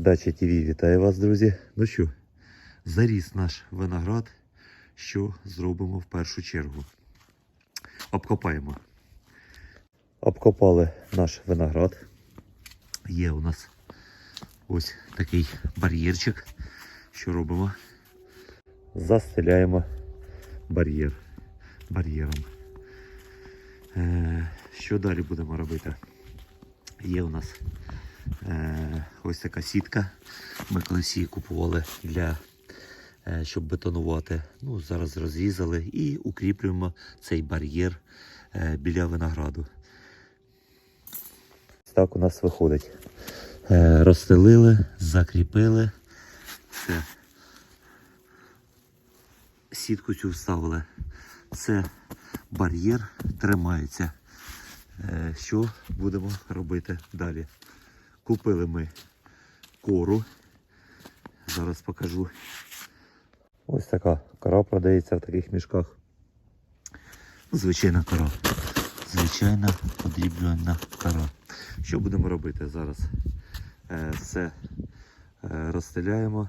Дача ТВ вітаю вас, друзі. Ну що, заріс наш виноград. Що зробимо в першу чергу? Обкопаємо. Обкопали наш виноград. Є у нас ось такий бар'єрчик. Що робимо? Застеляємо бар'єр бар'єром. Е, що далі будемо робити? Є у нас ось така сітка. Ми колись її купували для е, щоб бетонувати. Ну, зараз розрізали і укріплюємо цей бар'єр е, біля винограду. Так у нас виходить. Е, розстелили, закріпили. Все. Сітку цю вставили. Це бар'єр тримається. Е, Що будемо робити далі? Купили ми кору. Зараз покажу. Ось така кора продається в таких мішках. Звичайна кора. Звичайна подріблена кора. Що будемо робити зараз? Е, Все е, розстеляємо,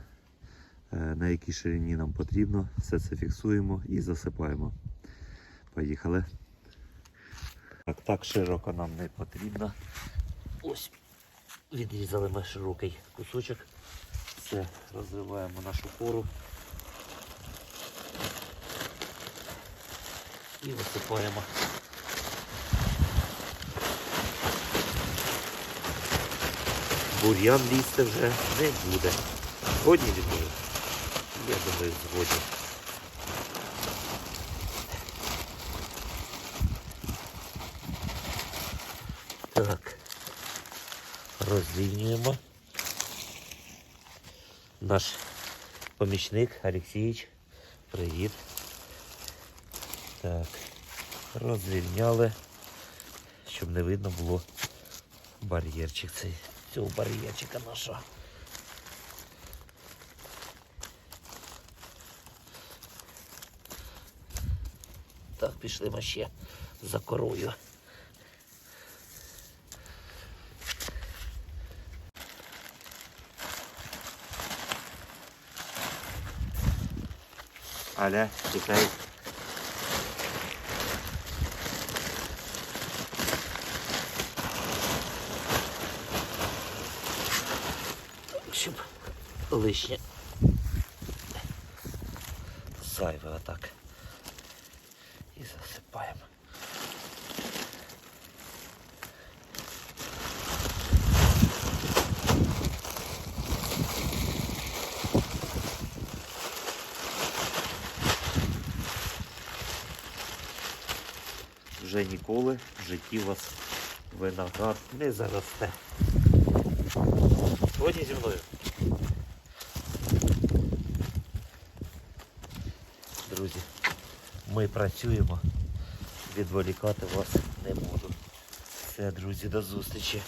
е, на якій ширині нам потрібно, все це фіксуємо і засипаємо. Поїхали. Так, так широко нам не потрібно. Ось відрізали ми широкий кусочок. Все, розриваємо нашу кору. І висипаємо. Бур'ян лізти вже не буде. Згодні зі? Я думаю, згодні. Так. Роздвінюємо. Наш помічник Олексійович. Привіт. Так. Розвільняли, щоб не видно було бар'єрчик цей. Цього бар'єрчика нашого. Так, пішли ми ще за корою. Аля, чекай. Щоб лишнє зайве отак. І засипаємо. Вже ніколи в житті у вас виноград не заросте. Сьогодні зі мною. Друзі, ми працюємо. Відволікати вас не можу. Все, друзі, до зустрічі.